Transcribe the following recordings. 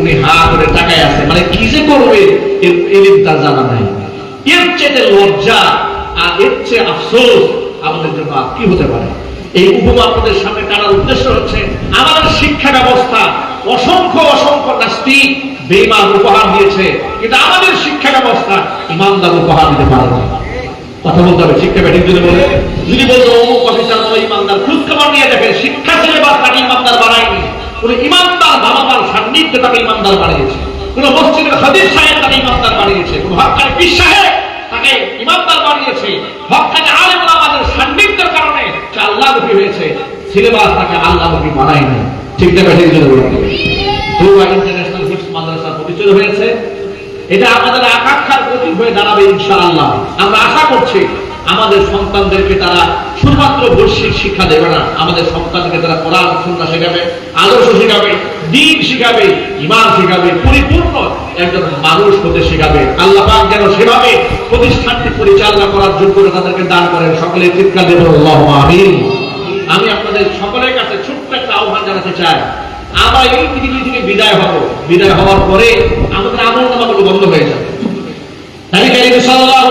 উনি হা করে টাকায় আছে। মানে কি যে করবে এলিম তার জানা নাই। এর চেয়ে লজ্জা আর এর চেয়ে আফসোস আমাদের জন্য আর কি হতে পারে? এই উপমা আপনাদের সামনে টানার উদ্দেশ্য হচ্ছে, আমাদের শিক্ষা ব্যবস্থা অসংখ্য অসংখ্য নাস্তিক বেইমান উপহার দিয়েছে। কিন্তু আমাদের শিক্ষা ব্যবস্থা। ইমানদার উপহার দিতে পারে না। কথা বলতে হবে, শিক্ষা ব্যাটিক যদি বলে, যদি বলতো অমুক অফিসার ইমানদার খোঁজ খবর নিয়ে দেখেন শিক্ষা সিলেবাস তাকে ইমানদার বানায়নি সান্নিধ্য তাকে ইমানদার মসজিদের সাহেব তাকে ইমানদার হকানি পীর সাহেব তাকে ইমানদার আলেম আমাদের সান্নিধ্যের কারণে সে হয়েছে। তাকে ঠিক না বলতে ইন্টারন্যাশনাল মাদ্রাসা হয়েছে। এটা আমাদের আকাঙ্ক্ষার প্রতীক হয়ে দাঁড়াবে ইনশাআল্লাহ। আমরা আশা করছি আমাদের সন্তানদেরকে তারা শুধুমাত্র বৈশ্বিক শিক্ষা দেবে না, আমাদের সন্তানকে তারা কোরআন, সুন্নাহ শেখাবে, আদর্শ শেখাবে, দিন শিখাবে ইমান শিখাবে, পরিপূর্ণ একজন মানুষ হতে শেখাবে। আল্লাহ পাক যেন সেভাবে প্রতিষ্ঠানটি পরিচালনা করার যোগ্যতা তাদেরকে দান করেন। সকলে চিৎকার আল্লাহ আমিন। আমি আপনাদের সকলের কাছে ছোট্ট একটা আহ্বান জানাতে চাই। আমরা এই পৃথিবী থেকে বিদায় হব। বিদায় হওয়ার পরে আমাদের আমল নামাগুলো বন্ধ হয়ে যাবে। সাল্লাল্লাহু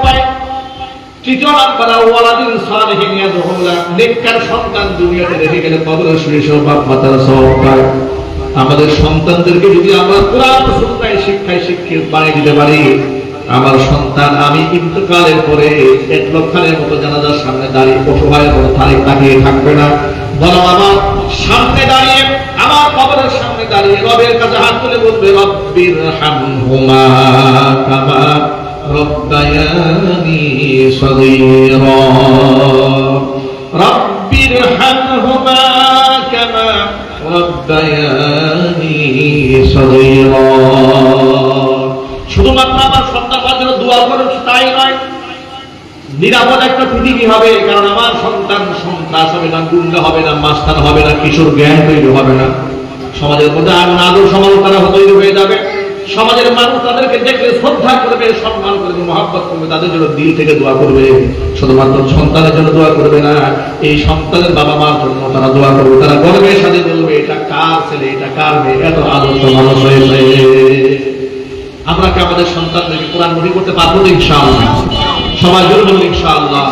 আমাদের সন্তানদেরকে যদি আমরা কোরআন সুন্নাহ শিক্ষায় শিক্ষিত বানিয়ে দিতে পারি, আমার সন্তান আমি ইন্তকালের পরে এক লক্ষানের মতো জানাজার সামনে দাঁড়িয়ে অসহায়ের মতো তারিখ তাকিয়ে থাকবে না। বরং আমার সামনে দাঁড়িয়ে, আমার কবরের সামনে দাঁড়িয়ে রবের কাছে হাত তুলে বলবে, রব্বির হামহুমা কামা সগীরা। রব্বির হামহুমা কামা রব্বায়ানি সগীরা। শুধুমাত্র আমার সন্তানের জন্য দোয়া করুন তাই নয়, নিরাপদ একটা পৃথিবী হবে, কারণ আমার সন্তান সন্ত্রাস হবে না, গুন্ডা হবে না মাস্তান হবে না, কিশোর জ্ঞান তৈরি হবে না। সমাজের মধ্যে এমন আদর সমাজ সমাজের মানুষ তাদেরকে দেখলে শ্রদ্ধা করবে, সম্মান করবে, মহাব্বত করবে, তাদের জন্য দিল থেকে দোয়া করবে। শুধুমাত্র সন্তানের জন্য দোয়া করবে না, এই সন্তানের বাবা মার জন্য তারা দোয়া করবে। তারা গর্বের সাথে বলবে, এটা কার ছেলে, এটা কার মেয়ে, এত আদর্শ মানুষ হয়েছে। আমরা কি আমাদের সন্তানদেরকে কোরআন মুখী করতে পারব ইনশাআল্লাহ? সবাই জন্য ইনশাআল্লাহ।